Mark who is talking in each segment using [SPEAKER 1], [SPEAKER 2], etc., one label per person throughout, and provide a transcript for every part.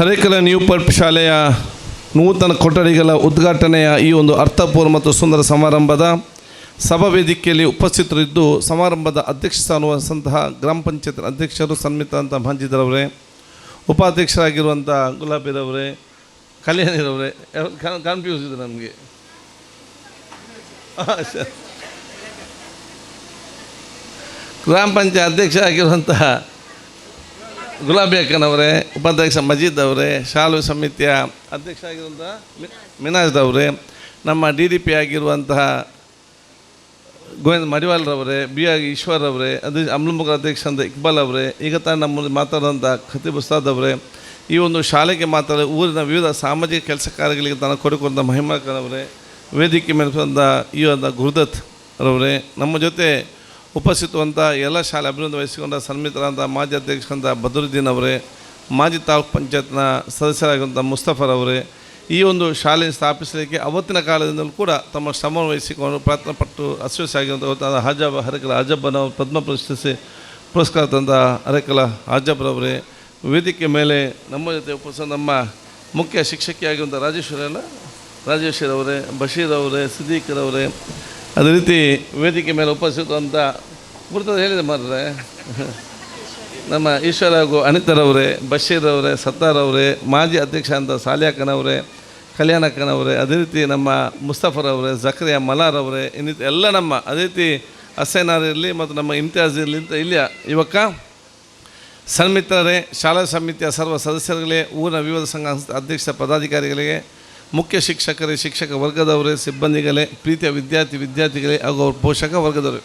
[SPEAKER 1] ಹರೇಕಲ new ಪರ್ಪ್ ಶಾಲೆಯ ನೂತನ ಕೊಠಡಿಗಳ ಉದ್ಘಾಟನೆಯ ಈ ಒಂದು ಅರ್ಥಪೂರ್ಣ ಮತ್ತು ಸುಂದರ ಸಮಾರಂಭದ ಸಭಾ ವೇದಿಕೆಯಲ್ಲಿ ಉಪಸ್ಥಿತರಿದ್ದು, ಸಮಾರಂಭದ ಅಧ್ಯಕ್ಷ ಸ್ಥಾನವಹಿಸಿದಂತಹ ಗ್ರಾಮ ಪಂಚಾಯತ್ ಅಧ್ಯಕ್ಷರು ಸನ್ಮಿತ ಅಂತ ಮಂಜಿದ್ರವರೇ ಉಪಾಧ್ಯಕ್ಷರಾಗಿರುವಂಥ ಗುಲಾಬಿರವರೇ, ಕಲ್ಯಾಣಿರವರೇ ಕನ್ಫ್ಯೂಸ್ ಇದೆ ನಮಗೆ. ಗ್ರಾಮ ಪಂಚಾಯತ್ ಅಧ್ಯಕ್ಷ ಆಗಿರುವಂತಹ ಗುಲಾಬಿ ಅಕ್ಕನವರೇ ಉಪಾಧ್ಯಕ್ಷ ಮಜೀದ್ ಅವರೇ, ಶಾಲು ಸಮಿತಿಯ ಅಧ್ಯಕ್ಷ ಆಗಿರುವಂತಹ ಮಿನಾಜ್ ಅವರೇ, ನಮ್ಮ ಡಿ ಡಿ ಪಿ ಆಗಿರುವಂತಹ ಗೋವಿಂದ ಮಡಿವಾಲ್ರವರೇ ಬಿ ಆಗಿ ಈಶ್ವರ್ ಅವರೇ ಅದು ಅಮ್ಲಮುಖ ಅಧ್ಯಕ್ಷ ಅಂತ ಇಕ್ಬಾಲ್ ಅವರೇ, ಈಗ ತಾನು ನಮ್ಮ ಮುಂದೆ ಮಾತಾಡುವಂಥ ಖತೀಬ್ ಉಸ್ತಾದ್ ಅವರೇ, ಈ ಒಂದು ಶಾಲೆಗೆ ಮಾತಾಡಿ ಊರಿನ ವಿವಿಧ ಸಾಮಾಜಿಕ ಕೆಲಸ ಕಾರ್ಯಗಳಿಗೆ ತಾನು ಕೊಡುಕೊಂಡ ಮಹಿಮಾಕರವರೇ ವೇದಿಕೆ ಮೇಲೆ ಈ ಒಂದು ಗುರುದತ್ ರವರೇ, ನಮ್ಮ ಜೊತೆ ಉಪಸ್ಥಿತವಂಥ ಎಲ್ಲ ಶಾಲೆ ಅಭಿವೃದ್ಧಿ ವಹಿಸಿಕೊಂಡ ಸನ್ಮಿತರಾದ ಮಾಜಿ ಅಧ್ಯಕ್ಷರಂಥ ಬದರುದ್ದೀನ್ ಅವರೇ, ಮಾಜಿ ತಾಲೂಕ್ ಪಂಚಾಯತ್ನ ಸದಸ್ಯರಾಗಿರುವಂಥ ಮುಸ್ತಫರ್ ಅವರೇ, ಈ ಒಂದು ಶಾಲೆ ಸ್ಥಾಪಿಸಲಿಕ್ಕೆ ಅವತ್ತಿನ ಕಾಲದಿಂದಲೂ ಕೂಡ ತಮ್ಮ ಶ್ರಮ ವಹಿಸಿಕೊಂಡು ಪ್ರಯತ್ನ ಪಟ್ಟು ಅಸ್ವಸ್ಥ ಆಗಿರುವಂಥ ಹಜಬ್ ಹರಕಲ ಹಜಬ್ಬನ ಪದ್ಮ ಪ್ರಶಸ್ತಿ ಪುರಸ್ಕಾರ ತಂದ ಹರಕಲ ಹಜಬ್ರವರೇ ವೇದಿಕೆ ಮೇಲೆ ನಮ್ಮ ಜೊತೆ ಉಪಸ ನಮ್ಮ ಮುಖ್ಯ ಶಿಕ್ಷಕಿಯಾಗಿರುವಂಥ ರಾಜೇಶ್ವರಿ ಅಲ್ಲ, ರಾಜೇಶ್ವರಿ ಅವರೇ ಬಶೀರ್ ಅವರೇ ಸಿದ್ದೀಕರವರೇ ಅದೇ ರೀತಿ ವೇದಿಕೆ ಮೇಲೆ ಉಪಸ್ಥಿತವಂಥ ಗುರುತ ಹೇಳಿದೆ ಮಾರ್ರೆ. ನಮ್ಮ ಈಶ್ವರ ಹಾಗೂ ಅನಿತರವರೇ ಸತ್ತಾರ್ ಅವರೇ, ಮಾಜಿ ಅಧ್ಯಕ್ಷ ಅಂತ ಸಾಲಿಯಾಕನವರೇ ಕಲ್ಯಾಣಕ್ಕನವರೇ ಅದೇ ರೀತಿ ನಮ್ಮ ಮುಸ್ತಫರ್ ಅವರೇ, ಜಕ್ರಿಯಾ ಮಲಾರ್ ಅವರೇ, ಇನ್ನಿತ, ಎಲ್ಲ ನಮ್ಮ ಅದೇ ರೀತಿ ಹಸೇನಾರ್ ಇರಲಿ ಮತ್ತು ನಮ್ಮ ಇಮ್ತಿಯಾಜ್ ಇರಲಿ ಅಂತ ಇಲ್ಲಿಯ ಯುವಕ, ಸನ್ಮಿತ್ರರೇ, ಶಾಲಾ ಸಮಿತಿಯ ಸರ್ವ ಸದಸ್ಯರುಗಳೇ, ಊರಿನ ವಿವಿಧ ಸಂಘ ಅಧ್ಯಕ್ಷ ಪದಾಧಿಕಾರಿಗಳಿಗೆ, ಮುಖ್ಯ ಶಿಕ್ಷಕರೇ, ಶಿಕ್ಷಕ ವರ್ಗದವರೇ, ಸಿಬ್ಬಂದಿಗಳೇ, ಪ್ರೀತಿಯ ವಿದ್ಯಾರ್ಥಿ ವಿದ್ಯಾರ್ಥಿಗಳೇ ಹಾಗೂ ಅವ್ರ ಪೋಷಕ ವರ್ಗದವರೇ?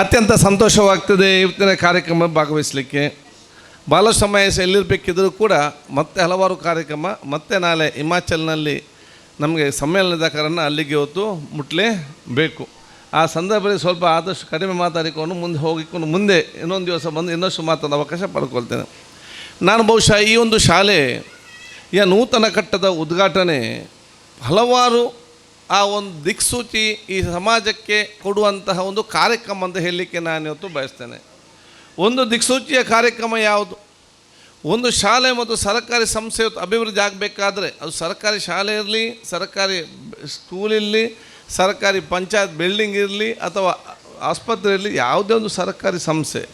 [SPEAKER 1] ಅತ್ಯಂತ ಸಂತೋಷವಾಗ್ತದೆ ಇವತ್ತಿನ ಕಾರ್ಯಕ್ರಮ ಭಾಗವಹಿಸಲಿಕ್ಕೆ. ಭಾಳಷ್ಟು ಸಮಯ ಎಲ್ಲಿರಬೇಕಿದ್ರೂ ಕೂಡ ಮತ್ತೆ ಹಲವಾರು ಕಾರ್ಯಕ್ರಮ, ಮತ್ತೆ ನಾಳೆ ಹಿಮಾಚಲ್ನಲ್ಲಿ ನಮಗೆ ಸಮ್ಮೇಳನದ ಕಾರಣ ಅಲ್ಲಿಗೆ ಹೊತ್ತು ಮುಟ್ಲೇಬೇಕು ಆ ಸಂದರ್ಭದಲ್ಲಿ ಸ್ವಲ್ಪ ಆದಷ್ಟು ಕಡಿಮೆ ಮಾತಾಡಿಕೊಂಡು ಮುಂದೆ ಹೋಗಿಕೊಂಡು ಮುಂದೆ ಇನ್ನೊಂದು ದಿವಸ ಬಂದು ಇನ್ನಷ್ಟು ಮಾತಾಡೋ ಅವಕಾಶ ಪಡ್ಕೊಳ್ತೇನೆ. ನಾನು ಬಹುಶಃ ಈ ಒಂದು ಶಾಲೆ, ಈ ನೂತನ ಕಟ್ಟದ ಉದ್ಘಾಟನೆ ಹಲವಾರು ಆ ಒಂದು ದಿಕ್ಸೂಚಿ ಈ ಸಮಾಜಕ್ಕೆ ಕೊಡುವಂತಹ ಒಂದು ಕಾರ್ಯಕ್ರಮ ಅಂತ ಹೇಳಲಿಕ್ಕೆ ನಾನು ಇವತ್ತು ಬಯಸ್ತೇನೆ. ಒಂದು ದಿಕ್ಸೂಚಿಯ ಕಾರ್ಯಕ್ರಮ ಯಾವುದು? ಒಂದು ಶಾಲೆ ಮತ್ತು ಸರ್ಕಾರಿ ಸಂಸ್ಥೆ ಅಭಿವೃದ್ಧಿ ಆಗಬೇಕಾದ್ರೆ ಅದು ಸರ್ಕಾರಿ ಶಾಲೆ ಇರಲಿ, ಸರ್ಕಾರಿ ಸ್ಕೂಲ್ ಇರಲಿ, ಸರ್ಕಾರಿ ಪಂಚಾಯತ್ ಬಿಲ್ಡಿಂಗ್ ಇರಲಿ ಅಥವಾ ಆಸ್ಪತ್ರೆ ಇರಲಿ, ಯಾವುದೇ ಒಂದು ಸರ್ಕಾರಿ ಸಂಸ್ಥೆ.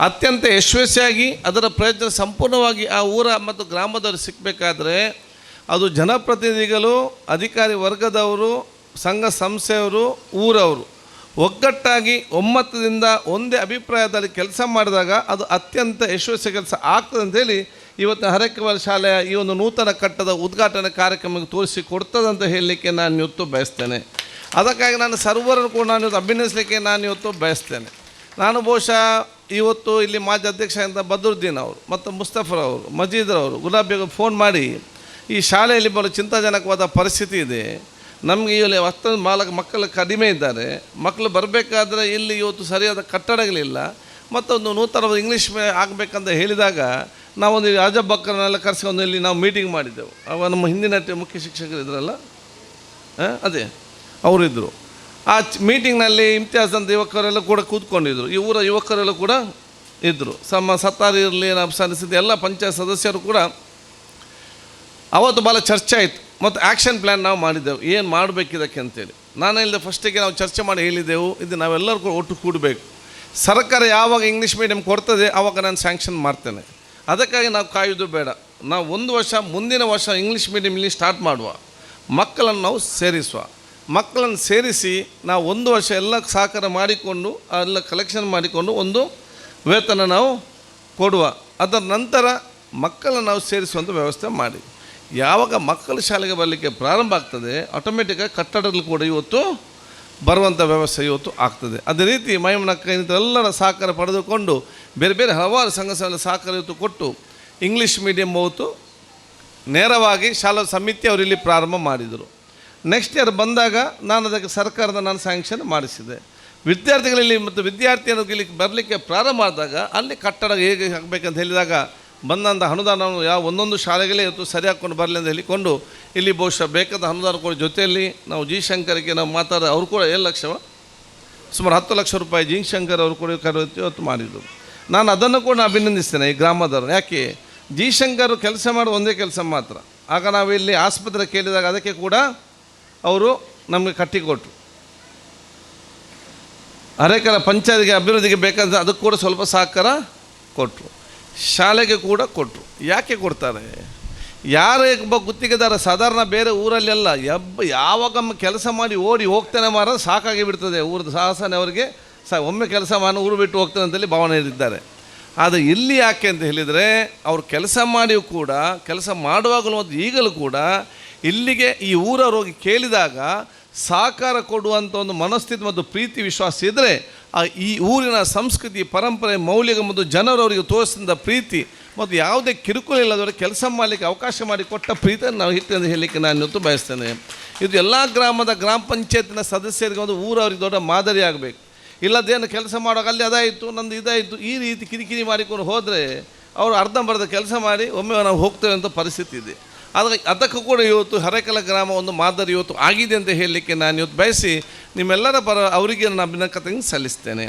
[SPEAKER 1] ಅತ್ಯಂತ ಯಶಸ್ವಿಯಾಗಿ ಅದರ ಪ್ರಯತ್ನ ಸಂಪೂರ್ಣವಾಗಿ ಆ ಊರ ಮತ್ತು ಗ್ರಾಮದವರು ಸಿಕ್ಕಬೇಕಾದ್ರೆ ಅದು ಜನಪ್ರತಿನಿಧಿಗಳು, ಅಧಿಕಾರಿ ವರ್ಗದವರು, ಸಂಘ ಸಂಸ್ಥೆಯವರು, ಊರವರು. ಒಗ್ಗಟ್ಟಾಗಿ ಒಮ್ಮತದಿಂದ ಒಂದೇ ಅಭಿಪ್ರಾಯದಲ್ಲಿ ಕೆಲಸ ಮಾಡಿದಾಗ ಅದು ಅತ್ಯಂತ ಯಶಸ್ವಿ ಕೆಲಸ ಆಗ್ತದೆ ಅಂತೇಳಿ ಇವತ್ತು ಹರಕವರ ಶಾಲೆಯ ಈ ಒಂದು ನೂತನ ಕಟ್ಟದ ಉದ್ಘಾಟನೆ ಕಾರ್ಯಕ್ರಮಕ್ಕೆ ತೋರಿಸಿ ಕೊಡ್ತದಂತ ಹೇಳಲಿಕ್ಕೆ ನಾನು ಇವತ್ತು ಬಯಸ್ತೇನೆ. ಅದಕ್ಕಾಗಿ ನಾನು ಸರ್ವರನ್ನು ಕೂಡ ನಾನು ಇವತ್ತು ಅಭಿನಯಿಸಲಿಕ್ಕೆ ನಾನು ಇವತ್ತು ಬಯಸ್ತೇನೆ. ನಾನು ಬಹುಶಃ ಇವತ್ತು ಇಲ್ಲಿ ಮಾಜಿ ಅಧ್ಯಕ್ಷ ಅಂತ ಬದ್ರುದ್ದೀನ್ ಅವರು, ಮತ್ತು ಮುಸ್ತಫರ್ ಅವರು ಮಜೀದ್ರವರು ಗುಲಾಬಿಗೆ ಫೋನ್ ಮಾಡಿ ಈ ಶಾಲೆಯಲ್ಲಿ ಬಹಳ ಚಿಂತಾಜನಕವಾದ ಪರಿಸ್ಥಿತಿ ಇದೆ. ನಮಗೆ ಇಲ್ಲಿ ಅಷ್ಟೊಂದು ಮಾಲಕ ಮಕ್ಕಳು ಕಡಿಮೆ ಇದ್ದಾರೆ. ಮಕ್ಕಳು ಬರಬೇಕಾದ್ರೆ ಇಲ್ಲಿ ಇವತ್ತು ಸರಿಯಾದ ಕಟ್ಟಡಗಳಿಲ್ಲ. ಮತ್ತೊಂದು ನೂತನ ಇಂಗ್ಲೀಷ್ ಮೇ ಆಗಬೇಕಂತ ಹೇಳಿದಾಗ ನಾವೊಂದು ರಾಜಬ್ ಬಕ್ಕರನ್ನೆಲ್ಲ ಕರೆಸ್ಕೊಂಡು ಇಲ್ಲಿ ನಾವು ಮೀಟಿಂಗ್ ಮಾಡಿದ್ದೆವು. ಅವ ನಮ್ಮ ಹಿಂದಿನ ಮುಖ್ಯ ಶಿಕ್ಷಕರು ಇದ್ರಲ್ಲ? ಅದೇ. ಅವರಿದ್ದರು ಆ ಮೀಟಿಂಗ್ನಲ್ಲಿ ಇಮ್ತಿಯಾಸ್ ಅಂತ ಯುವಕರೆಲ್ಲ ಕೂಡ ಕೂತ್ಕೊಂಡಿದ್ರು. ಈ ಊರ ಯುವಕರೆಲ್ಲ ಕೂಡ ಇದ್ದರು ಸಮ ಸತ್ತಾರಿ ಇರಲಿ ನಮ್ಮ ಸಲ್ಲಿಸಿದ ಎಲ್ಲ ಪಂಚಾಯತ್ ಸದಸ್ಯರು ಕೂಡ ಅವತ್ತು ಭಾಳ ಚರ್ಚೆ ಆಯಿತು. ಮತ್ತು ಆ್ಯಕ್ಷನ್ ಪ್ಲ್ಯಾನ್ ನಾವು ಮಾಡಿದ್ದೆವು. ಏನು ಮಾಡಬೇಕು ಇದಕ್ಕೆ ಅಂತೇಳಿ. ನಾನು ಹೇಳಿದೆ ಫಸ್ಟಿಗೆ ನಾವು ಚರ್ಚೆ ಮಾಡಿ ಹೇಳಿದ್ದೆವು. ಇದು ನಾವೆಲ್ಲರೂ ಒಟ್ಟು ಕೂಡಬೇಕು. ಸರ್ಕಾರ ಯಾವಾಗ ಇಂಗ್ಲೀಷ್ ಮೀಡಿಯಂ ಕೊಡ್ತದೆ ಆವಾಗ ನಾನು ಸ್ಯಾಂಕ್ಷನ್ ಮಾಡ್ತೇನೆ. ಅದಕ್ಕಾಗಿ ನಾವು ಕಾಯೋದು ಬೇಡ. ನಾವು ಒಂದು ವರ್ಷ, ಮುಂದಿನ ವರ್ಷ ಇಂಗ್ಲೀಷ್ ಮೀಡಿಯಂ ಇಲ್ಲಿ ಸ್ಟಾರ್ಟ್ ಮಾಡುವ. ಮಕ್ಕಳನ್ನು ನಾವು ಸೇರಿಸುವ. ಮಕ್ಕಳನ್ನು ಸೇರಿಸಿ ನಾವು ಒಂದು ವರ್ಷ ಎಲ್ಲ ಸಹಕಾರ ಮಾಡಿಕೊಂಡು, ಎಲ್ಲ ಕಲೆಕ್ಷನ್ ಮಾಡಿಕೊಂಡು ಒಂದು ವೇತನ ನಾವು ಕೊಡುವ. ಅದರ ನಂತರ ಮಕ್ಕಳನ್ನು ನಾವು ಸೇರಿಸುವಂಥ ವ್ಯವಸ್ಥೆ ಮಾಡಿ. ಯಾವಾಗ ಮಕ್ಕಳು ಶಾಲೆಗೆ ಬರಲಿಕ್ಕೆ ಪ್ರಾರಂಭ ಆಗ್ತದೆ ಆಟೋಮೆಟಿಕ್ಕಾಗಿ ಕಟ್ಟಡದಲ್ಲಿ ಕೂಡ ಇವತ್ತು ಬರುವಂಥ ವ್ಯವಸ್ಥೆ ಇವತ್ತು ಆಗ್ತದೆ. ಅದೇ ರೀತಿ ಮೈಮನಕ್ಕ ಎಲ್ಲರ ಸಹಕಾರ ಪಡೆದುಕೊಂಡು ಬೇರೆ ಬೇರೆ ಹಲವಾರು ಸಂಘ ಸಂಸ್ಥೆಗಳ ಸಹಕಾರ ಇವತ್ತು ಕೊಟ್ಟು ಇಂಗ್ಲೀಷ್ ಮೀಡಿಯಮ್ ಹೋತು ನೇರವಾಗಿ ಶಾಲಾ ಸಮಿತಿ ಅವರು ಇಲ್ಲಿ ಪ್ರಾರಂಭ ಮಾಡಿದರು. ನೆಕ್ಸ್ಟ್ ಇಯರ್ ಬಂದಾಗ ನಾನು ಅದಕ್ಕೆ ಸರ್ಕಾರದ ನಾನು ಸ್ಯಾಂಕ್ಷನ್ ಮಾಡಿಸಿದೆ. ವಿದ್ಯಾರ್ಥಿಗಳಲ್ಲಿ ಮತ್ತು ವಿದ್ಯಾರ್ಥಿಯನ್ನು ಇಲ್ಲಿ ಬರಲಿಕ್ಕೆ ಪ್ರಾರಂಭ ಆದಾಗ ಅಲ್ಲಿ ಕಟ್ಟಡ ಹೇಗೆ ಆಗಬೇಕಂತ ಹೇಳಿದಾಗ ಬಂದಂಥ ಅನುದಾನವನ್ನು ಯಾವ ಒಂದೊಂದು ಶಾಲೆಗಳೇ ಇವತ್ತು ಸರಿ ಹಾಕ್ಕೊಂಡು ಬರಲಿ ಅಂತ ಹೇಳಿಕೊಂಡು ಇಲ್ಲಿ ಬಹುಶಃ ಬೇಕಾದ ಅನುದಾನ ಕೂಡ ಜೊತೆಯಲ್ಲಿ ನಾವು ಜಿ ಶಂಕರ್ಗೆ ನಾವು ಮಾತಾಡ ಅವರು ಕೂಡ ಏಳು ಲಕ್ಷವ ಸುಮಾರು ಹತ್ತು ಲಕ್ಷ ರೂಪಾಯಿ ಜಿ ಶಂಕರ್ ಅವರು ಕೂಡ ಇವತ್ತು ಮಾಡಿದರು. ನಾನು ಅದನ್ನು ಕೂಡ ಅಭಿನಂದಿಸ್ತೇನೆ ಈ ಗ್ರಾಮದವರು ಯಾಕೆ? ಜಿ ಶಂಕರ್ ಕೆಲಸ ಮಾಡೋ ಒಂದೇ ಕೆಲಸ ಮಾತ್ರ. ಆಗ ನಾವು ಇಲ್ಲಿ ಆಸ್ಪತ್ರೆ ಕೇಳಿದಾಗ ಅದಕ್ಕೆ ಕೂಡ ಅವರು ನಮಗೆ ಕಟ್ಟಿಕೊಟ್ರು. ಅರೇಕರ ಪಂಚಾಯತ್ಗೆ ಅಭಿವೃದ್ಧಿಗೆ ಬೇಕಂತ ಅದಕ್ಕೆ ಕೂಡ ಸ್ವಲ್ಪ ಸಹಕಾರ ಕೊಟ್ಟರು ಶಾಲೆಗೆ ಕೂಡ ಕೊಟ್ಟರು ಯಾಕೆ ಕೊಡ್ತಾರೆ? ಯಾರೇ ಒಬ್ಬ ಗುತ್ತಿಗೆದಾರ ಸಾಧಾರಣ ಬೇರೆ ಊರಲ್ಲೆಲ್ಲ ಎಬ್ಬ ಯಾವಾಗ ಕೆಲಸ ಮಾಡಿ ಓಡಿ ಹೋಗ್ತಾನೆ ಮಾರ ಸಾಕಾಗಿ ಬಿಡ್ತದೆ ಊರದ ಸಾಹಸನೆ ಅವರಿಗೆ. ಸ ಒಮ್ಮೆ ಕೆಲಸ ಮಾಡಿ ಊರು ಬಿಟ್ಟು ಹೋಗ್ತಾನೆ ಅಂತೇಳಿ ಭಾವನೆ ಇದ್ದಾರೆ ಆದರೆ ಇಲ್ಲಿ ಯಾಕೆ ಅಂತ ಹೇಳಿದರೆ, ಅವರು ಕೆಲಸ ಮಾಡಿಯೂ ಕೂಡ, ಕೆಲಸ ಮಾಡುವಾಗಲೂ ಮತ್ತು ಈಗಲೂ ಕೂಡ ಇಲ್ಲಿಗೆ ಈ ಊರವ್ರು ಹೋಗಿ ಕೇಳಿದಾಗ ಸಹಕಾರ ಕೊಡುವಂಥ ಒಂದು ಮನಸ್ಥಿತಿ ಮತ್ತು ಪ್ರೀತಿ ವಿಶ್ವಾಸ ಇದ್ದರೆ ಆ ಈ ಊರಿನ ಸಂಸ್ಕೃತಿ, ಪರಂಪರೆ ಮೌಲ್ಯ ಮತ್ತು ಜನರು ಅವರಿಗೆ ತೋರಿಸಿದ ಪ್ರೀತಿ ಮತ್ತು ಯಾವುದೇ ಕಿರುಕುಳ ಇಲ್ಲದವರು ಕೆಲಸ ಮಾಡಲಿಕ್ಕೆ ಅವಕಾಶ ಮಾಡಿ ಕೊಟ್ಟ ಪ್ರೀತಿಯನ್ನು ನಾವು ಹಿಟ್ಟು ಎಂದು ಹೇಳಲಿಕ್ಕೆ ನಾನು ಇವತ್ತು ಬಯಸ್ತೇನೆ. ಇದು ಎಲ್ಲ ಗ್ರಾಮದ ಗ್ರಾಮ ಪಂಚಾಯತಿನ ಸದಸ್ಯರಿಗೆ ಒಂದು ಊರವರಿಗೆ ದೊಡ್ಡ ಮಾದರಿ ಆಗಬೇಕು. ಇಲ್ಲದೇನು ಕೆಲಸ ಮಾಡುವಾಗ ಅಲ್ಲಿ ಅದಾಯಿತು, ನಂದು ಇದಾಯಿತು, ಈ ರೀತಿ ಕಿರಿಕಿರಿ ಮಾಡಿಕೊಂಡು ಹೋದರೆ ಅವರು ಅರ್ಧಂಬರ್ಧ ಕೆಲಸ ಮಾಡಿ ಒಮ್ಮೆ ನಾವು ಹೋಗ್ತೇವೆ ಅಂತ ಪರಿಸ್ಥಿತಿ ಇದೆ. ಆದರೆ ಅದಕ್ಕೂ ಕೂಡ ಇವತ್ತು ಹರಕಲ ಗ್ರಾಮ ಒಂದು ಮಾದರಿ ಇವತ್ತು ಆಗಿದೆ ಅಂತ ಹೇಳಲಿಕ್ಕೆ ನಾನು ಇವತ್ತು ಬಯಸಿ ನಿಮ್ಮೆಲ್ಲರ ಪರ ಅವರಿಗೆ ನಾನು ಅಭಿನಂದನೆ ಸಲ್ಲಿಸ್ತೇನೆ.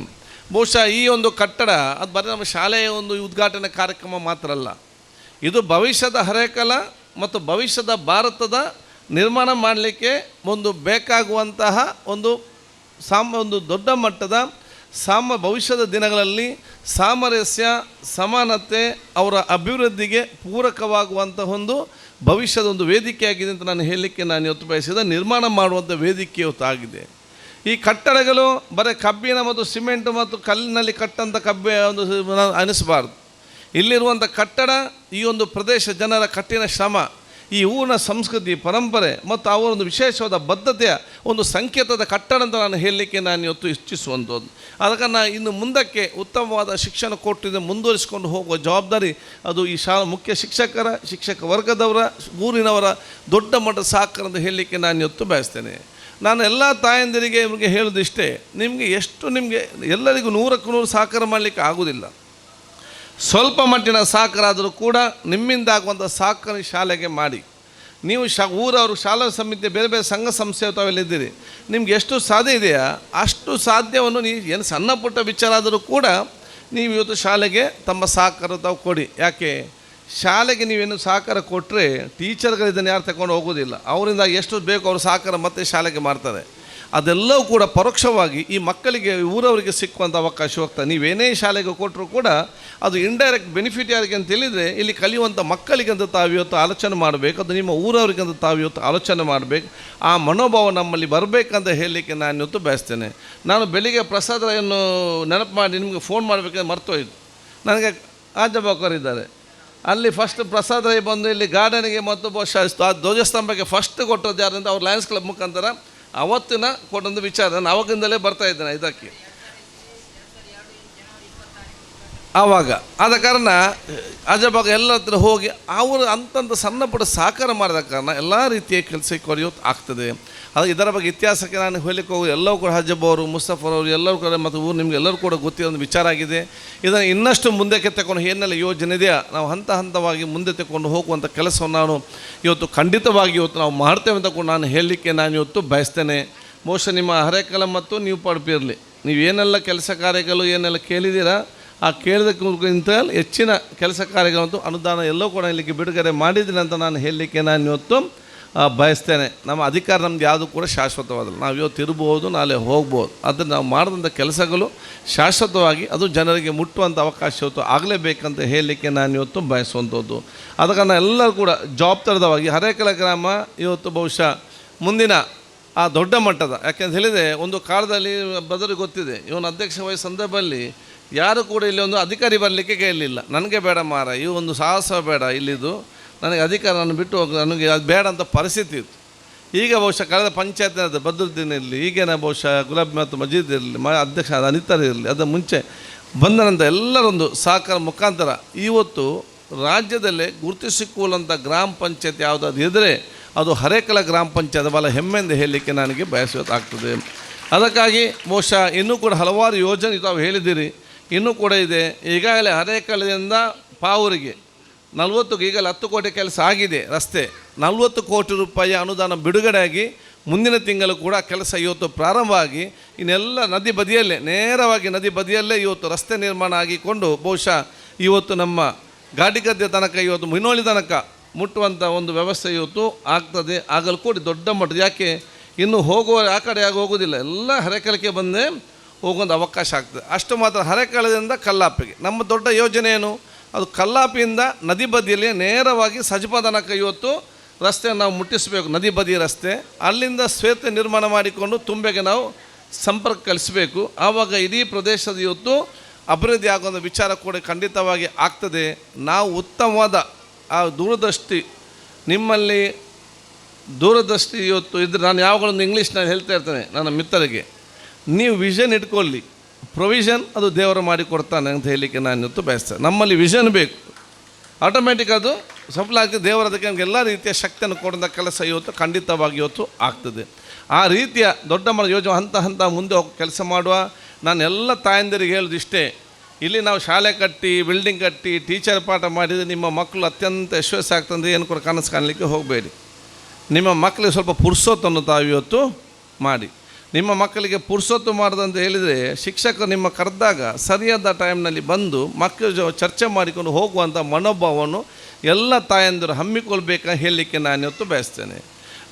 [SPEAKER 1] ಬಹುಶಃ ಈ ಒಂದು ಕಟ್ಟಡ, ಅದು ಬರೀ ನಮ್ಮ ಶಾಲೆಯ ಒಂದು ಉದ್ಘಾಟನೆ ಕಾರ್ಯಕ್ರಮ ಮಾತ್ರ ಅಲ್ಲ. ಇದು ಭವಿಷ್ಯದ ಹರೇಕಲ ಮತ್ತು ಭವಿಷ್ಯದ ಭಾರತದ ನಿರ್ಮಾಣ ಮಾಡಲಿಕ್ಕೆ ಒಂದು ಬೇಕಾಗುವಂತಹ ಒಂದು ಸಾಮ, ಒಂದು ದೊಡ್ಡ ಮಟ್ಟದ ಸಾಮ ಭವಿಷ್ಯದ ದಿನಗಳಲ್ಲಿ ಸಾಮರಸ್ಯ, ಸಮಾನತೆ, ಅವರ ಅಭಿವೃದ್ಧಿಗೆ ಪೂರಕವಾಗುವಂತಹ ಒಂದು ಭವಿಷ್ಯದ ಒಂದು ವೇದಿಕೆಯಾಗಿದೆ ಅಂತ ನಾನು ಹೇಳಲಿಕ್ಕೆ ನಾನು ಇವತ್ತು ಬಯಸಿದ ನಿರ್ಮಾಣ ಮಾಡುವಂಥ ವೇದಿಕೆ ಇವತ್ತಾಗಿದೆ ಈ ಕಟ್ಟಡಗಳು ಬರೀ ಕಬ್ಬಿಣ ಮತ್ತು ಸಿಮೆಂಟ್ ಮತ್ತು ಕಲ್ಲಿನಲ್ಲಿ ಕಟ್ಟಂಥ ಕಬ್ಬೆ ಒಂದು ಅನಿಸಬಾರ್ದು. ಇಲ್ಲಿರುವಂಥ ಕಟ್ಟಡ ಈ ಒಂದು ಪ್ರದೇಶ ಜನರ ಕಠಿಣ ಶ್ರಮ. ಈ ಊರಿನ ಸಂಸ್ಕೃತಿ, ಪರಂಪರೆ ಮತ್ತು ಅವರ ಒಂದು ವಿಶೇಷವಾದ ಬದ್ಧತೆಯ ಒಂದು ಸಂಕೇತದ ಕಟ್ಟಡ ಅಂತ ನಾನು ಹೇಳಲಿಕ್ಕೆ ನಾನು ಇವತ್ತು ಇಚ್ಛಿಸುವಂಥದ್ದು. ಅದಕ್ಕೆ ನಾನು ಇನ್ನು ಮುಂದಕ್ಕೆ ಉತ್ತಮವಾದ ಶಿಕ್ಷಣ ಕೊಟ್ಟಿದ್ದು ಮುಂದುವರಿಸಿಕೊಂಡು ಹೋಗುವ ಜವಾಬ್ದಾರಿ ಅದು ಈ ಶಾಲಾ ಮುಖ್ಯ ಶಿಕ್ಷಕರ, ಶಿಕ್ಷಕ ವರ್ಗದವರ, ಊರಿನವರ, ದೊಡ್ಡ ಮಟ್ಟದ ಸಾಕರ ಅಂತ ಹೇಳಲಿಕ್ಕೆ ನಾನು ಇವತ್ತು ಬಯಸ್ತೇನೆ. ನಾನು ಎಲ್ಲ ತಾಯಂದಿರಿಗೆ ನಿಮಗೆ ಹೇಳೋದಿಷ್ಟೇ ನಿಮಗೆ ಎಷ್ಟು ನಿಮಗೆ ಎಲ್ಲರಿಗೂ ನೂರಕ್ಕೂ ನೂರು ಸಾಕಾರ ಮಾಡಲಿಕ್ಕೆ ಆಗೋದಿಲ್ಲ ಸ್ವಲ್ಪ ಮಟ್ಟಿನ ಸಹಕಾರ ಕೂಡ ನಿಮ್ಮಿಂದ ಆಗುವಂಥ ಸಹಕಾರ ಶಾಲೆಗೆ ಮಾಡಿ. ನೀವು ಶಾ, ಊರವರು ಶಾಲಾ ಸಮಿತಿ, ಬೇರೆ ಬೇರೆ ಸಂಘ ಸಂಸ್ಥೆ ತಾವೆಲ್ಲಿದ್ದೀರಿ? ನಿಮ್ಗೆ ಎಷ್ಟು ಸಾಧ್ಯ ಇದೆಯಾ? ಅಷ್ಟು ಸಾಧ್ಯವನ್ನು ನೀವು ಏನು ಸಣ್ಣ ಪುಟ್ಟ ವಿಚಾರ ಆದರೂ ಕೂಡ ನೀವು ಇವತ್ತು ಶಾಲೆಗೆ ತಮ್ಮ ಸಹಕಾರ ತಾವು ಕೊಡಿ. ಯಾಕೆ? ಶಾಲೆಗೆ ನೀವೇನು ಸಹಕಾರ ಕೊಟ್ಟರೆ ಟೀಚರ್ಗಳು ಇದನ್ನು ಯಾರು ತಗೊಂಡು ಹೋಗೋದಿಲ್ಲ ಅವರಿಂದ ಎಷ್ಟು ಬೇಕು ಅವರು ಸಹಕಾರ ಮತ್ತೆ ಶಾಲೆಗೆ ಮಾಡ್ತಾರೆ. ಅದೆಲ್ಲವೂ ಕೂಡ ಪರೋಕ್ಷವಾಗಿ ಈ ಮಕ್ಕಳಿಗೆ ಊರವರಿಗೆ ಸಿಕ್ಕುವಂಥ ಅವಕಾಶ ಹೋಗ್ತಾ ನೀವೇನೇ ಶಾಲೆಗೆ ಕೊಟ್ಟರು ಕೂಡ ಅದು ಇಂಡೈರೆಕ್ಟ್ ಬೆನಿಫಿಟ್ ಯಾರಿಗೆ ಅಂತ ಹೇಳಿದರೆ, ಇಲ್ಲಿ ಕಲಿಯುವಂಥ ಮಕ್ಕಳಿಗಂತ ತಾವು ಇವತ್ತು ಆಲೋಚನೆ ಮಾಡಬೇಕು, ಅದು ನಿಮ್ಮ ಊರವರಿಗಂತ ತಾವು ಇವತ್ತು ಆಲೋಚನೆ ಮಾಡಬೇಕು. ಆ ಮನೋಭಾವ ನಮ್ಮಲ್ಲಿ ಬರಬೇಕಂತ ಹೇಳಲಿಕ್ಕೆ ನಾನು ಇವತ್ತು ಬಯಸ್ತೇನೆ. ನಾನು ಬೆಳಿಗ್ಗೆ ಪ್ರಸಾದವನ್ನು ನೆನಪು ಮಾಡಿ ನಿಮಗೆ ಫೋನ್ ಮಾಡಬೇಕಂದ್ರೆ ಮರ್ತೋಯ್ತು. ನನಗೆ ಆಜಬಾಕರಿದ್ದಾರೆ ಅಲ್ಲಿ ಫಸ್ಟ್ ಪ್ರಸಾದ ರೈ ಬಂದು ಇಲ್ಲಿ ಗಾರ್ಡನಿಗೆ ಮತ್ತು ಧ್ವಜಸ್ತಂಭಕ್ಕೆ ಫಸ್ಟ್ ಕೊಟ್ಟದ್ದು ಯಾರಂದ್ರೆ ಅವ್ರು ಲಯನ್ಸ್ ಕ್ಲಬ್ ಮುಖಾಂತರ ಅವತ್ತಿನ ಕೊಟ್ಟೊಂದು ವಿಚಾರ ನಾನು ಅವಾಗಿಂದಲೇ ಬರ್ತಾ ಇದ್ದೇನೆ ಇದಕ್ಕೆ. ಆವಾಗ, ಆದ ಕಾರಣ ಅಜಬಾಗ ಎಲ್ಲ ಹತ್ರ ಹೋಗಿ ಅವರು ಅಂತಂತ ಸಣ್ಣ ಪುಟ್ಟ ಸಹಕಾರ ಮಾಡಿದ ಕಾರಣ ಎಲ್ಲ ರೀತಿಯ ಕೆಲಸಕ್ಕೆ ಕೊರೆಯೋದು ಆಗ್ತದೆ. ಅದು ಇದರ ಬಗ್ಗೆ ಇತಿಹಾಸಕ್ಕೆ ನಾನು ಹೇಳಲಿಕ್ಕೆ ಹೋಗಿ ಎಲ್ಲವೂ ಕೂಡ ಹಜಬ್ ಅವರು ಮುಸ್ತಫರ್ ಅವರು, ಎಲ್ಲರೂ ಕೂಡ ಮತ್ತು ಊರು ನಿಮ್ಗೆ ಎಲ್ಲರೂ ಕೂಡ ಗೊತ್ತಿರೋ ಒಂದು ವಿಚಾರ ಆಗಿದೆ. ಇದನ್ನು ಇನ್ನಷ್ಟು ಮುಂದಕ್ಕೆ ತಗೊಂಡು ಏನೆಲ್ಲ ಯೋಜನೆ ಇದೆಯಾ, ನಾವು ಹಂತ ಹಂತವಾಗಿ ಮುಂದೆ ತಗೊಂಡು ಹೋಗುವಂಥ ಕೆಲಸವನ್ನು ನಾನು ಇವತ್ತು ಖಂಡಿತವಾಗಿ ಇವತ್ತು ನಾವು ಮಾಡ್ತೇವೆ ಅಂತ ಕೂಡ ನಾನು ಹೇಳಲಿಕ್ಕೆ ನಾನು ಇವತ್ತು ಬಯಸ್ತೇನೆ. ಬಹುಶಃ ನಿಮ್ಮ ಹರೇಕಲ ಮತ್ತು ನೀವು ಪಡ್ಪಿರಲಿ ನೀವು ಏನೆಲ್ಲ ಕೆಲಸ ಕಾರ್ಯಗಳು ಏನೆಲ್ಲ ಕೇಳಿದ್ದೀರಾ, ಆ ಕೇಳಿದಕ್ಕಿಂತ ಹೆಚ್ಚಿನ ಕೆಲಸ ಕಾರ್ಯಗಳಂತೂ ಅನುದಾನ ಎಲ್ಲೋ ಕೂಡ ಇಲ್ಲಿಗೆ ಬಿಡುಗಡೆ ಮಾಡಿದ್ದೀನಿ ಅಂತ ನಾನು ಹೇಳಲಿಕ್ಕೆ ನಾನು ಇವತ್ತು ಬಯಸ್ತೇನೆ. ನಮ್ಮ ಅಧಿಕಾರ ನಮ್ಗೆ ಯಾವುದು ಕೂಡ ಶಾಶ್ವತವಾದಲ್ಲ. ನಾವು ಇವತ್ತು ಇರ್ಬೋದು ನಾಳೆ ಹೋಗ್ಬೋದು ಆದರೆ ನಾವು ಮಾಡಿದಂಥ ಕೆಲಸಗಳು ಶಾಶ್ವತವಾಗಿ ಅದು ಜನರಿಗೆ ಮುಟ್ಟುವಂಥ ಅವಕಾಶ ಇವತ್ತು ಆಗಲೇಬೇಕಂತ ಹೇಳಲಿಕ್ಕೆ ನಾನು ಇವತ್ತು ಬಯಸುವಂಥದ್ದು. ಅದಕ್ಕೆ ನಾನು ಎಲ್ಲರೂ ಕೂಡ ಜವಾಬ್ದಾರದವಾಗಿ ಹರೇಕಲ ಗ್ರಾಮ ಇವತ್ತು ಬಹುಶಃ ಮುಂದಿನ ಆ ದೊಡ್ಡ ಮಟ್ಟದ. ಯಾಕೆಂತ ಹೇಳಿದರೆ ಒಂದು ಕಾಲದಲ್ಲಿ ಬದಲು ಗೊತ್ತಿದೆ. ಇವನು ಅಧ್ಯಕ್ಷ ವಯಸ್ಸು ಸಂದರ್ಭದಲ್ಲಿ ಯಾರು ಕೂಡ ಇಲ್ಲಿ ಒಂದು ಅಧಿಕಾರಿ ಬರಲಿಕ್ಕೆ ಕೇಳಲಿಲ್ಲ. ನನಗೆ ಬೇಡ ಮಾರ ಈ ಒಂದು ಸಾಹಸ ಬೇಡ ಇಲ್ಲಿದು. ನನಗೆ ಅಧಿಕಾರ ನಾನು ಬಿಟ್ಟು ಹೋಗಿ, ನನಗೆ ಅದು ಬೇಡ ಅಂತ ಪರಿಸ್ಥಿತಿ ಇತ್ತು. ಈಗ ಬಹುಶಃ ಕಳೆದ ಪಂಚಾಯತ್ ಬದ್ರುದ್ದೀನ್ ಇರಲಿ ಈಗೇನ ಬಹುಶಃ ಗುಲಾಬಿ ಮತ್ತು ಮಜೀದ್ ಇರಲಿ, ಮ ಅಧ್ಯಕ್ಷ ಅನಿತರ್ ಇರಲಿ ಅದರ ಮುಂಚೆ ಬಂದ ನಂತರ ಎಲ್ಲರೊಂದು ಸಹಕಾರ ಮುಖಾಂತರ ಇವತ್ತು ರಾಜ್ಯದಲ್ಲೇ ಗುರುತಿಸಿಕೊಳ್ಳುವಂಥ ಗ್ರಾಮ ಪಂಚಾಯತ್ ಯಾವುದಾದ್ರು ಇದ್ದರೆ ಅದು ಹರೇಕಲ ಗ್ರಾಮ ಪಂಚಾಯತ್ ಬಹಳ ಹೆಮ್ಮೆಯಿಂದ ಹೇಳಲಿಕ್ಕೆ ನನಗೆ ಬಯಸಬೇಕಾಗ್ತದೆ ಅದಕ್ಕಾಗಿ ಬಹುಶಃ ಇನ್ನೂ ಕೂಡ ಹಲವಾರು ಯೋಜನೆ ತಾವು ಹೇಳಿದ್ದೀರಿ, ಇನ್ನೂ ಕೂಡ ಇದೆ. ಈಗಾಗಲೇ ಹರೇಕಲದಿಂದ ಪಾವೂರಿಗೆ ನಲವತ್ತು ಈಗಲೇ ಹತ್ತು ಕೋಟಿ ಕೆಲಸ ಆಗಿದೆ ರಸ್ತೆ. ನಲವತ್ತು ಕೋಟಿ ರೂಪಾಯಿ ಅನುದಾನ ಬಿಡುಗಡೆಯಾಗಿ ಮುಂದಿನ ತಿಂಗಳು ಕೂಡ ಕೆಲಸ ಇವತ್ತು ಪ್ರಾರಂಭ ಆಗಿ ಇನ್ನೆಲ್ಲ ನದಿ ಬದಿಯಲ್ಲೇ, ನೇರವಾಗಿ ನದಿ ಬದಿಯಲ್ಲೇ ಇವತ್ತು ರಸ್ತೆ ನಿರ್ಮಾಣ ಆಗಿಕೊಂಡು ಬಹುಶಃ ಇವತ್ತು ನಮ್ಮ ಗಾಡಿ ಗದ್ದೆ ತನಕ, ಇವತ್ತು ಮುನ್ನೋಳಿ ತನಕ ಮುಟ್ಟುವಂಥ ಒಂದು ವ್ಯವಸ್ಥೆ ಇವತ್ತು ಆಗ್ತದೆ. ಆಗಲು ಕೂಡಿ ದೊಡ್ಡ ಮಟ್ಟದ. ಯಾಕೆ? ಇನ್ನು ಹೋಗುವ, ಆ ಕಡೆ ಆಗಿ ಹೋಗೋದಿಲ್ಲ ಎಲ್ಲ ಹರೆಕಳಿಕೆ ಬಂದೇ ಹೋಗೋದು ಅವಕಾಶ ಆಗ್ತದೆ. ಅಷ್ಟು ಮಾತ್ರ ಹರೆಕಳದಿಂದ ಕಲ್ಲಾಪಿಗೆ. ನಮ್ಮ ದೊಡ್ಡ ಯೋಜನೆ ಏನು? ಅದು ಕಲ್ಲಾಪಿಯಿಂದ ನದಿ ಬದಿಯಲ್ಲಿ ನೇರವಾಗಿ ಸಜಪದನಕ ಇವತ್ತು ರಸ್ತೆ ನಾವು ಮುಟ್ಟಿಸಬೇಕು, ನದಿ ಬದಿ ರಸ್ತೆ. ಅಲ್ಲಿಂದ ಶ್ವೇತ ನಿರ್ಮಾಣ ಮಾಡಿಕೊಂಡು ತುಂಬೆಗೆ ನಾವು ಸಂಪರ್ಕ ಕಲಿಸಬೇಕು. ಆವಾಗ ಇಡೀ ಪ್ರದೇಶದ ಇವತ್ತು ಅಭಿವೃದ್ಧಿ ಆಗುವಂಥ ವಿಚಾರ ಕೂಡ ಖಂಡಿತವಾಗಿ ಆಗ್ತದೆ. ನಾವು ಉತ್ತಮವಾದ ಆ ದೂರದೃಷ್ಟಿ, ನಿಮ್ಮಲ್ಲಿ ದೂರದೃಷ್ಟಿ ಇವತ್ತು ಇದ್ರೆ ನಾನು ಯಾವಾಗಲೊಂದು ಇಂಗ್ಲೀಷ್ನಲ್ಲಿ ಹೇಳ್ತಾ ಇರ್ತೇನೆ, ನನ್ನ ಮಿತ್ರರಿಗೆ. ನೀವು ವಿಷನ್ ಇಟ್ಕೊಳ್ಳಿ. ಪ್ರೊವಿಷನ್ ಅದು ದೇವರು ಮಾಡಿ ಕೊಡ್ತಾನೆ ಅಂತ ಹೇಳಲಿಕ್ಕೆ ನಾನು ಇವತ್ತು ಬಯಸ್ತೇನೆ. ನಮ್ಮಲ್ಲಿ ವಿಷನ್ ಬೇಕು. ಆಟೋಮೆಟಿಕ್ ಅದು ಸಫಲ ಆಗ್ತದೆ, ದೇವರ ಅದಕ್ಕೆ ನಮಗೆ ಎಲ್ಲ ರೀತಿಯ ಶಕ್ತಿಯನ್ನು ಕೊಡುವಂಥ ಕೆಲಸ ಇವತ್ತು ಖಂಡಿತವಾಗಿ ಇವತ್ತು ಆಗ್ತದೆ. ಆ ರೀತಿಯ ದೊಡ್ಡ ಮನ ಯೋಜನೆ ಹಂತ ಹಂತ ಮುಂದೆ ಹೋಗಿ ಕೆಲಸ ಮಾಡುವ, ನಾನು ಎಲ್ಲ ತಾಯಂದಿರಿಗೆ ಹೇಳೋದು ಇಷ್ಟೇ. ಇಲ್ಲಿ ನಾವು ಶಾಲೆ ಕಟ್ಟಿ ಬಿಲ್ಡಿಂಗ್ ಕಟ್ಟಿ ಟೀಚರ್ ಪಾಠ ಮಾಡಿದರೆ ನಿಮ್ಮ ಮಕ್ಕಳು ಅತ್ಯಂತ ಯಶಸ್ವಿ ಆಗ್ತಂದ್ರೆ ಏನು ಕೂಡ ಕನಸು ಕಾಣಲಿಕ್ಕೆ ಹೋಗಬೇಡಿ. ನಿಮ್ಮ ಮಕ್ಕಳಿಗೆ ಸ್ವಲ್ಪ ಪುರ್ಸೊತ್ತನ್ನು ತಾವು ಇವತ್ತು ಮಾಡಿ. ನಿಮ್ಮ ಮಕ್ಕಳಿಗೆ ಪುರ್ಸೊತ್ತು ಅಂತ ಹೇಳಿದರೆ ಶಿಕ್ಷಕರು ನಿಮ್ಮ ಕರೆದಾಗ ಸರಿಯಾದ ಟೈಮ್ನಲ್ಲಿ ಬಂದು ಮಕ್ಕಳ ಜೊ ಚರ್ಚೆ ಮಾಡಿಕೊಂಡು ಹೋಗುವಂಥ ಮನೋಭಾವವನ್ನು ಎಲ್ಲ ತಾಯಂದಿರು ಹಮ್ಮಿಕೊಳ್ಬೇಕಂತ ಹೇಳಲಿಕ್ಕೆ ನಾನು ಇವತ್ತು ಬಯಸ್ತೇನೆ.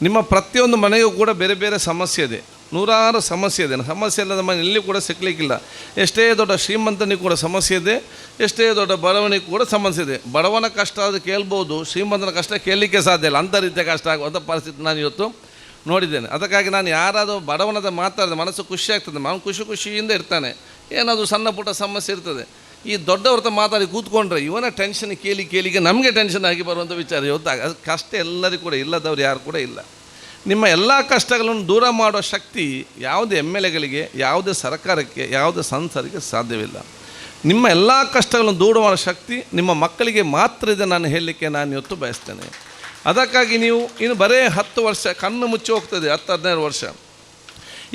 [SPEAKER 1] ನಿಮ್ಮ ಪ್ರತಿಯೊಂದು ಮನೆಗೂ ಕೂಡ ಬೇರೆ ಬೇರೆ ಸಮಸ್ಯೆ ಇದೆ. ನೂರಾರು ಸಮಸ್ಯೆ ಇದೆ. ಸಮಸ್ಯೆ ಇಲ್ಲದ ಮನೆ ಎಲ್ಲಿ ಕೂಡ ಸಿಕ್ಕಲಿಕ್ಕಿಲ್ಲ ಎಷ್ಟೇ ದೊಡ್ಡ ಶ್ರೀಮಂತನಿಗೆ ಕೂಡ ಸಮಸ್ಯೆ ಇದೆ. ಎಷ್ಟೇ ದೊಡ್ಡ ಬಡವನಿಗೆ ಕೂಡ ಸಮಸ್ಯೆ ಇದೆ. ಬಡವನ ಕಷ್ಟ ಅದು ಕೇಳ್ಬೋದು, ಶ್ರೀಮಂತನ ಕಷ್ಟ ಕೇಳಲಿಕ್ಕೆ ಸಾಧ್ಯ ಇಲ್ಲ. ಅಂಥ ರೀತಿಯ ಕಷ್ಟ ಆಗುವಂಥ ಪರಿಸ್ಥಿತಿ ನಾನು ಇವತ್ತು ನೋಡಿದ್ದೇನೆ. ಅದಕ್ಕಾಗಿ ನಾನು ಯಾರಾದರೂ ಬಡವನದ ಮಾತಾಡಿದ, ಮನಸ್ಸು ಖುಷಿ ಆಗ್ತದೆ. ಅವನು ಖುಷಿ ಖುಷಿಯಿಂದ ಇರ್ತಾನೆ. ಏನಾದರೂ ಸಣ್ಣ ಪುಟ್ಟ ಸಮಸ್ಯೆ ಇರ್ತದೆ. ಈ ದೊಡ್ಡವ್ರ ಮಾತಾಡಿ ಕೂತ್ಕೊಂಡ್ರೆ ಇವನ ಟೆನ್ಷನ್ ಕೇಳಿ ಕೇಳಿಗೆ ನಮಗೆ ಟೆನ್ಷನ್ ಆಗಿ ಬರುವಂಥ ವಿಚಾರ ಇವತ್ತಾಗ ಅದು ಕಷ್ಟ ಎಲ್ಲರಿಗೂ ಕೂಡ, ಇಲ್ಲದವ್ರು ಯಾರು ಕೂಡ ಇಲ್ಲ. ನಿಮ್ಮ ಎಲ್ಲ ಕಷ್ಟಗಳನ್ನು ದೂರ ಮಾಡುವ ಶಕ್ತಿ ಯಾವುದೇ ಎಂ ಎಲ್ ಎಗಳಿಗೆ ಯಾವುದೇ ಸರ್ಕಾರಕ್ಕೆ, ಯಾವುದೇ ಸಂಸರಿಗೆ ಸಾಧ್ಯವಿಲ್ಲ. ನಿಮ್ಮ ಎಲ್ಲ ಕಷ್ಟಗಳನ್ನು ದೂರ ಮಾಡುವ ಶಕ್ತಿ ನಿಮ್ಮ ಮಕ್ಕಳಿಗೆ ಮಾತ್ರ ಇದೆ ನಾನು ಹೇಳಲಿಕ್ಕೆ ನಾನು ಇವತ್ತು ಬಯಸ್ತೇನೆ. ಅದಕ್ಕಾಗಿ ನೀವು ಇನ್ನು ಬರೇ ಹತ್ತು ವರ್ಷ ಕಣ್ಣು ಮುಚ್ಚಿ ಹೋಗ್ತದೆ, ಹತ್ತು ಹದಿನೈದು ವರ್ಷ.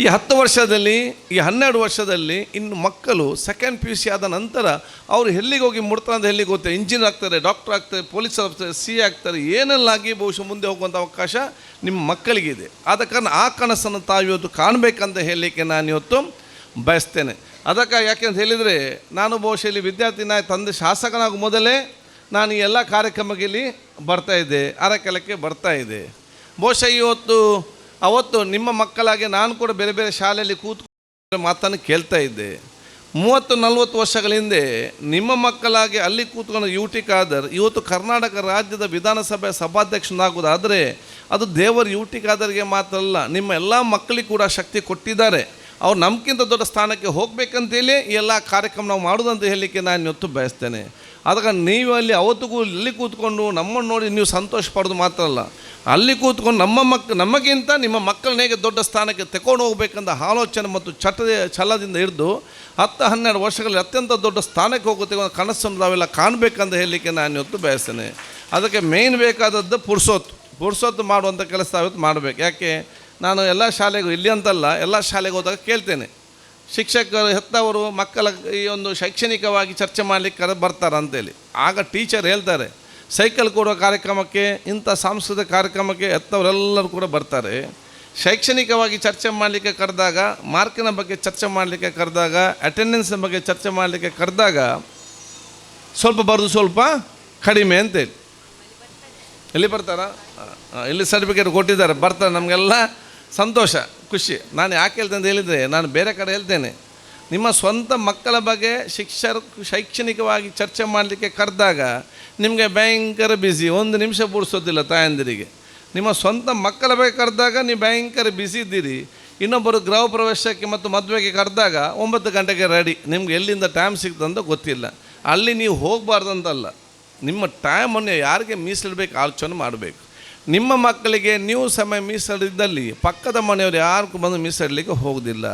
[SPEAKER 1] ಈ ಹತ್ತು ವರ್ಷದಲ್ಲಿ, ಈ ಹನ್ನೆರಡು ವರ್ಷದಲ್ಲಿ ಇನ್ನು ಮಕ್ಕಳು ಸೆಕೆಂಡ್ ಪಿ ಯು ಸಿ ಆದ ನಂತರ ಅವರು ಎಲ್ಲಿಗೆ ಹೋಗಿ ಮುಡ್ತಾರೆ ಅಂತ ಎಲ್ಲಿಗೆ ಹೋಗ್ತಾರೆ ಇಂಜಿನಿಯರ್ ಆಗ್ತಾರೆ ಡಾಕ್ಟರ್ ಆಗ್ತಾರೆ ಪೊಲೀಸ್ ಆಗ್ತಾರೆ ಸಿ ಆಗ್ತಾರೆ, ಏನೆಲ್ಲಾಗಿ ಬಹುಶಃ ಮುಂದೆ ಹೋಗುವಂಥ ಅವಕಾಶ ನಿಮ್ಮ ಮಕ್ಕಳಿಗಿದೆ. ಆದ ಕಾರಣ ಆ ಕನಸನ್ನು ತಾವು ಇವತ್ತು ಕಾಣಬೇಕಂತ ಹೇಳಲಿಕ್ಕೆ ನಾನು ಇವತ್ತು ಬಯಸ್ತೇನೆ. ಅದಕ್ಕೆ ಯಾಕೆ ಅಂತ ಹೇಳಿದರೆ, ನಾನು ಬಹುಶಃ ಇಲ್ಲಿ ವಿದ್ಯಾರ್ಥಿನ ತಂದೆ ಶಾಸಕನಾಗ ಮೊದಲೇ ನಾನು ಎಲ್ಲ ಕಾರ್ಯಕ್ರಮಕ್ಕೆ ಇಲ್ಲಿ ಬರ್ತಾ ಇದ್ದೆ, ಅರಕೆಲಕ್ಕೆ ಬರ್ತಾ ಇದೆ ಬಹುಶಃ ಇವತ್ತು ಅವತ್ತು ನಿಮ್ಮ ಮಕ್ಕಳಾಗಿ ನಾನು ಕೂಡ ಬೇರೆ ಬೇರೆ ಶಾಲೆಯಲ್ಲಿ ಕೂತ್ಕೊಂಡು ಮಾತನ್ನು ಕೇಳ್ತಾ ಇದ್ದೆ. ಮೂವತ್ತು, ನಲವತ್ತು ವರ್ಷಗಳ ಹಿಂದೆ ನಿಮ್ಮ ಮಕ್ಕಳಾಗಿ ಅಲ್ಲಿ ಕೂತ್ಕೊಂಡು ಯು ಟಿ ಖಾದರ್, ಇವತ್ತು ಕರ್ನಾಟಕ ರಾಜ್ಯದ ವಿಧಾನಸಭೆ ಸಭಾಧ್ಯಕ್ಷನಾಗುವುದಾದರೆ ಅದು ದೇವರು ಯು ಟಿ ಖಾದರ್ಗೆ ಮಾತ್ರ ಅಲ್ಲ, ನಿಮ್ಮ ಎಲ್ಲ ಮಕ್ಕಳಿಗೆ ಕೂಡ ಶಕ್ತಿ ಕೊಟ್ಟಿದ್ದಾರೆ. ಅವ್ರು ನಮಗಿಂತ ದೊಡ್ಡ ಸ್ಥಾನಕ್ಕೆ ಹೋಗಬೇಕಂತೇಳಿ ಈ ಎಲ್ಲ ಕಾರ್ಯಕ್ರಮ ನಾವು ಮಾಡೋದಂತ ಹೇಳಲಿಕ್ಕೆ ನಾನು ಇವತ್ತು ಬಯಸ್ತೇನೆ. ಅದಕ್ಕೆ ನೀವು ಅಲ್ಲಿ ಅವತ್ತಿಗೂ ಇಲ್ಲಿ ಕೂತ್ಕೊಂಡು ನಮ್ಮನ್ನು ನೋಡಿ ನೀವು ಸಂತೋಷ ಪಡೋದು ಮಾತ್ರ ಅಲ್ಲ. ಅಲ್ಲಿ ಕೂತ್ಕೊಂಡು ನಮ್ಮ ಮಕ್, ನಮಗಿಂತ ನಿಮ್ಮ ಮಕ್ಕಳನ್ನ ಹೇಗೆ ದೊಡ್ಡ ಸ್ಥಾನಕ್ಕೆ ತಗೊಂಡು ಹೋಗ್ಬೇಕಂತ ಆಲೋಚನೆ ಮತ್ತು ಚಟದ ಛಲದಿಂದ ಹಿಡಿದು ಹತ್ತು ಹನ್ನೆರಡು ವರ್ಷಗಳಲ್ಲಿ ಅತ್ಯಂತ ದೊಡ್ಡ ಸ್ಥಾನಕ್ಕೆ ಹೋಗುತ್ತೆ ಒಂದು ಕನಸನ್ನು ನಾವೆಲ್ಲ ಕಾಣಬೇಕಂತ ಹೇಳಲಿಕ್ಕೆ ನಾನು ಇವತ್ತು ಬಯಸ್ತೇನೆ. ಅದಕ್ಕೆ ಮೇಯ್ನ್ ಬೇಕಾದದ್ದು ಪುರ್ಸೊತ್ತು. ಪುರ್ಸೊತ್ತು ಮಾಡುವಂಥ ಕೆಲಸ ಇವತ್ತು ಮಾಡಬೇಕು. ಯಾಕೆ? ನಾನು ಎಲ್ಲ ಶಾಲೆಗೂ, ಇಲ್ಲಿ ಅಂತಲ್ಲ, ಎಲ್ಲ ಶಾಲೆಗೆ ಹೋದಾಗ ಕೇಳ್ತೇನೆ. ಶಿಕ್ಷಕರು ಹೆತ್ತವರು ಮಕ್ಕಳ ಈ ಒಂದು ಶೈಕ್ಷಣಿಕವಾಗಿ ಚರ್ಚೆ ಮಾಡಲಿಕ್ಕೆ ಕರೆ ಬರ್ತಾರೆ ಅಂತೇಳಿ. ಆಗ ಟೀಚರ್ ಹೇಳ್ತಾರೆ, ಸೈಕಲ್ ಕೊಡೋ ಕಾರ್ಯಕ್ರಮಕ್ಕೆ, ಇಂಥ ಸಾಂಸ್ಕೃತಿಕ ಕಾರ್ಯಕ್ರಮಕ್ಕೆ ಹೆತ್ತವರೆಲ್ಲರೂ ಕೂಡ ಬರ್ತಾರೆ. ಶೈಕ್ಷಣಿಕವಾಗಿ ಚರ್ಚೆ ಮಾಡಲಿಕ್ಕೆ ಕರೆದಾಗ, ಮಾರ್ಕಿನ ಬಗ್ಗೆ ಚರ್ಚೆ ಮಾಡಲಿಕ್ಕೆ ಕರೆದಾಗ ಅಟೆಂಡೆನ್ಸ್ನ ಬಗ್ಗೆ ಚರ್ಚೆ ಮಾಡಲಿಕ್ಕೆ ಕರೆದಾಗ ಸ್ವಲ್ಪ ಬರೆದು ಸ್ವಲ್ಪ ಕಡಿಮೆ ಅಂತೇಳಿ. ಎಲ್ಲಿ ಬರ್ತಾರಾ? ಇಲ್ಲಿ ಸರ್ಟಿಫಿಕೇಟ್ ಕೊಟ್ಟಿದ್ದಾರೆ, ಬರ್ತಾರೆ. ನಮಗೆಲ್ಲ ಸಂತೋಷ. ಖುಷಿ. ನಾನು ಯಾಕೆ ಹೇಳ್ತೇನೆ ಹೇಳಿದರೆ, ನಾನು ಬೇರೆ ಕಡೆ ಹೇಳ್ತೇನೆ. ನಿಮ್ಮ ಸ್ವಂತ ಮಕ್ಕಳ ಬಗ್ಗೆ ಶಿಕ್ಷಕ ಶೈಕ್ಷಣಿಕವಾಗಿ ಚರ್ಚೆ ಮಾಡಲಿಕ್ಕೆ ಕರೆದಾಗ ನಿಮಗೆ ಭಯಂಕರ ಬ್ಯುಸಿ ಒಂದು ನಿಮಿಷ ಬಿಡಿಸೋದಿಲ್ಲ ತಾಯಂದಿರಿಗೆ. ನಿಮ್ಮ ಸ್ವಂತ ಮಕ್ಕಳ ಬಗ್ಗೆ ಕರೆದಾಗ ನೀವು ಭಯಂಕರ ಬ್ಯುಸಿ ಇದ್ದೀರಿ. ಇನ್ನೊಬ್ಬರು ಗೃಹ ಪ್ರವೇಶಕ್ಕೆ ಮತ್ತು ಮದುವೆಗೆ ಕರೆದಾಗ ಒಂಬತ್ತು ಗಂಟೆಗೆ ರೆಡಿ ನಿಮ್ಗೆ ಎಲ್ಲಿಂದ ಟೈಮ್ ಸಿಗ್ತಂತ ಗೊತ್ತಿಲ್ಲ. ಅಲ್ಲಿ ನೀವು ಹೋಗಬಾರ್ದಂತಲ್ಲ ನಿಮ್ಮ ಟೈಮನ್ನು ಯಾರಿಗೆ ಮೀಸಲಿಡಬೇಕು ಆಲೋಚನೆ ಮಾಡಬೇಕು. ನಿಮ್ಮ ಮಕ್ಕಳಿಗೆ ನೀವು ಸಮಯ ಮೀಸಲಿದ್ದಲ್ಲಿ ಪಕ್ಕದ ಮನೆಯವರು ಯಾರಿಗೂ ಬಂದು ಮೀಸಲಿಡಲಿಕ್ಕೆ ಹೋಗೋದಿಲ್ಲ.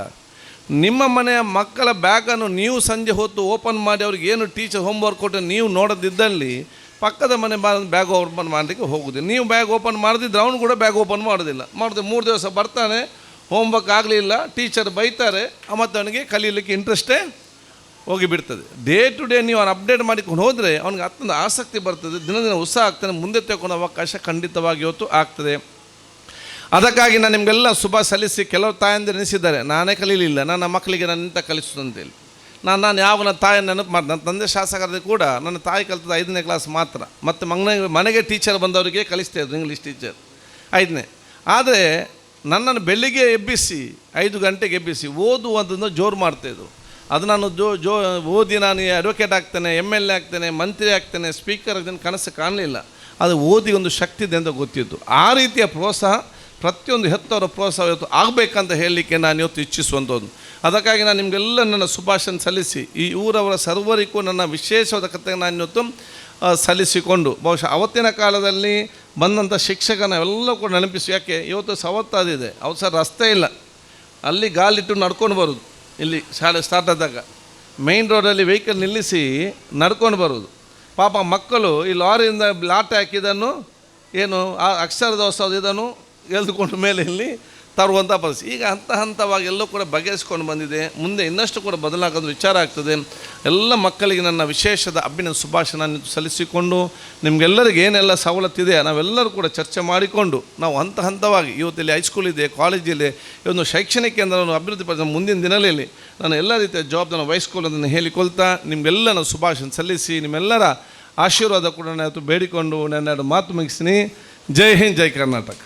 [SPEAKER 1] ನಿಮ್ಮ ಮನೆಯ ಮಕ್ಕಳ ಬ್ಯಾಗನ್ನು ನೀವು ಸಂಜೆ ಹೊತ್ತು ಓಪನ್ ಮಾಡಿ ಅವ್ರಿಗೆ ಏನು ಟೀಚರ್ ಹೋಮ್ವರ್ಕ್ ಕೊಟ್ಟು ನೀವು ನೋಡದಿದ್ದಲ್ಲಿ ಪಕ್ಕದ ಮನೆ ಬ್ಯಾಗ್ ಓಪನ್ ಮಾಡಲಿಕ್ಕೆ ಹೋಗೋದಿಲ್ಲ. ನೀವು ಬ್ಯಾಗ್ ಓಪನ್ ಮಾಡಿದ್ರೆ ಅವನು ಕೂಡ ಬ್ಯಾಗ್ ಓಪನ್ ಮಾಡೋದಿಲ್ಲ. ಮಾಡಿದ್ರೆ ಮೂರು ದಿವಸ ಬರ್ತಾನೆ, ಹೋಮ್ವರ್ಕ್ ಆಗಲಿಲ್ಲ, ಟೀಚರ್ ಬೈತಾರೆ ಮತ್ತು ಅವನಿಗೆ ಕಲೀಲಿಕ್ಕೆ ಇಂಟ್ರೆಸ್ಟೇ ಹೋಗಿಬಿಡ್ತದೆ. ಡೇ ಟು ಡೇ ನೀವು ಅವ್ನು ಅಪ್ಡೇಟ್ ಮಾಡಿಕೊಂಡು ಹೋದರೆ ಅವ್ನಿಗೆ ಅತ್ಯಂತ ಆಸಕ್ತಿ ಬರ್ತದೆ. ದಿನ ದಿನ ಉತ್ಸಾಹ ಆಗ್ತಾನೆ, ಮುಂದೆ ತಗೊಳ್ಳೋ ಅವಕಾಶ ಖಂಡಿತವಾಗಿ ಇವತ್ತು ಆಗ್ತದೆ. ಅದಕ್ಕಾಗಿ ನಾನು ನಿಮಗೆಲ್ಲ ಶುಭ ಸಲ್ಲಿಸಿ ಕೆಲವು ತಾಯಂದಿರು ಎನಿಸಿದ್ದಾರೆ ನಾನೇ ಕಲೀಲಿಲ್ಲ. ನನ್ನ ಮಕ್ಕಳಿಗೆ ನಾನು ಇಂಥ ಕಲಿಸೋದು ಅಂತೇಳಿ ನಾನು ನಾನು ಯಾವ ನನ್ನ ತಾಯಿ ನೆನಪು ಮಾಡಿ ನನ್ನ ತಂದೆ ಶಾಸಕರದ್ದು ಕೂಡ ನನ್ನ ತಾಯಿ ಕಲಿತದ ಐದನೇ ಕ್ಲಾಸ್ ಮಾತ್ರ. ಮತ್ತು ಮಗನ, ಮನೆಗೆ ಟೀಚರ್ ಬಂದವರಿಗೆ ಕಲಿಸ್ತಾ ಇದ್ರು ಇಂಗ್ಲೀಷ್ ಟೀಚರ್ ಐದನೇ. ಆದರೆ ನನ್ನನ್ನು ಬೆಳಿಗ್ಗೆ ಎಬ್ಬಿಸಿ, ಐದು ಗಂಟೆಗೆ ಎಬ್ಬಿಸಿ ಓದುವಂಥದ್ದು ಜೋರು ಮಾಡ್ತಾಯಿದ್ರು ಅದು ನಾನು ಜೋ ಜೋ, ಓದಿ ನಾನು ಅಡ್ವೊಕೇಟ್ ಆಗ್ತೇನೆ ಎಂ ಎಲ್ ಎ ಆಗ್ತೇನೆ, ಮಂತ್ರಿ ಆಗ್ತೇನೆ ಸ್ಪೀಕರ್ ಆಗ್ತೇನೆ, ಕನಸು ಕಾಣಲಿಲ್ಲ. ಅದು ಓದಿ ಒಂದು ಶಕ್ತಿ ಇದೆ ಅಂತ ಗೊತ್ತಿತ್ತು. ಆ ರೀತಿಯ ಪ್ರೋತ್ಸಾಹ, ಪ್ರತಿಯೊಂದು ಹೆತ್ತವರ ಪ್ರೋತ್ಸಾಹ ಇವತ್ತು ಆಗಬೇಕಂತ ಹೇಳಲಿಕ್ಕೆ ನಾನು ಇವತ್ತು ಇಚ್ಛಿಸುವಂಥದ್ದು. ಅದಕ್ಕಾಗಿ ನಾನು ನಿಮಗೆಲ್ಲ ನನ್ನ ಶುಭಾಶಯ ಸಲ್ಲಿಸಿ, ಈ ಊರವರ ಸರ್ವರಿಗೂ ನನ್ನ ವಿಶೇಷವಾದ ಕತೆ ನಾನು ಇವತ್ತು ಸಲ್ಲಿಸಿಕೊಂಡು, ಬಹುಶಃ ಅವತ್ತಿನ ಕಾಲದಲ್ಲಿ ಬಂದಂಥ ಶಿಕ್ಷಕನ ಎಲ್ಲ ಕೂಡ ನೆನಪಿಸಿ. ಯಾಕೆ, ಇವತ್ತು ಸವತ್ತಾದಿದೆ. ಅವತ್ತು ಸರ್ ರಸ್ತೆ ಇಲ್ಲ. ಅಲ್ಲಿ ಗಾಲಿಟ್ಟು ನಡ್ಕೊಂಡು ಬರೋದು. ಇಲ್ಲಿ ಶಾಲೆ ಸ್ಟಾರ್ಟ್ ಆದಾಗ ಮೈನ್ ರೋಡಲ್ಲಿ ವೆಹಿಕಲ್ ನಿಲ್ಲಿಸಿ ನಡ್ಕೊಂಡು ಬರೋದು ಪಾಪ ಮಕ್ಕಳು ಈ ಲಾರಿಯಿಂದ ಲಾಟೆ ಹಾಕಿದನ್ನು ಏನು ಆ ಅಕ್ಷರ ದೋಸ ಇದನ್ನು ಎಳೆದುಕೊಂಡು ಮೇಲೆ ಇಲ್ಲಿ ತರುವಂಥ ಪರಿಸ್ಥಿತಿ ಈಗ ಹಂತ ಹಂತವಾಗಿ ಎಲ್ಲೂ ಕೂಡ ಬಗೆಹರಿಸ್ಕೊಂಡು ಬಂದಿದೆ. ಮುಂದೆ ಇನ್ನಷ್ಟು ಕೂಡ ಬದಲಾಗೋದು ವಿಚಾರ ಆಗ್ತದೆ. ಎಲ್ಲ ಮಕ್ಕಳಿಗೆ ನನ್ನ ವಿಶೇಷದ ಅಭಿನಂದ ಸುಭಾಷಣ ಸಲ್ಲಿಸಿಕೊಂಡು ನಿಮಗೆಲ್ಲರಿಗೆ ಏನೆಲ್ಲ ಸವಲತ್ತಿದೆ ನಾವೆಲ್ಲರೂ ಕೂಡ ಚರ್ಚೆ ಮಾಡಿಕೊಂಡು ನಾವು ಹಂತ ಹಂತವಾಗಿ ಇವತ್ತಿಲ್ಲಿ ಹೈಸ್ಕೂಲ್ ಇದೆ ಕಾಲೇಜಿದೆ ಈ ಒಂದು ಶೈಕ್ಷಣಿಕ ಕೇಂದ್ರವನ್ನು ಅಭಿವೃದ್ಧಿಪಡಿಸಿದ ಮುಂದಿನ ದಿನಗಳಲ್ಲಿ ನಾನು ಎಲ್ಲ ರೀತಿಯ ಜವಾಬ್ದಾರಿ ವಹಿಸ್ಕೊಳ್ಳೋದನ್ನು ಹೇಳಿಕೊಳ್ತಾ ನಿಮಗೆಲ್ಲ ನಾನು ಸಲ್ಲಿಸಿ ನಿಮ್ಮೆಲ್ಲರ ಆಶೀರ್ವಾದ ಕೂಡ ನಾನು ಬೇಡಿಕೊಂಡು ನನ್ನ ಎರಡು ಮಾತು ಮುಗಿಸ್ತೀನಿ. ಜೈ ಹಿಂದ್, ಜೈ ಕರ್ನಾಟಕ.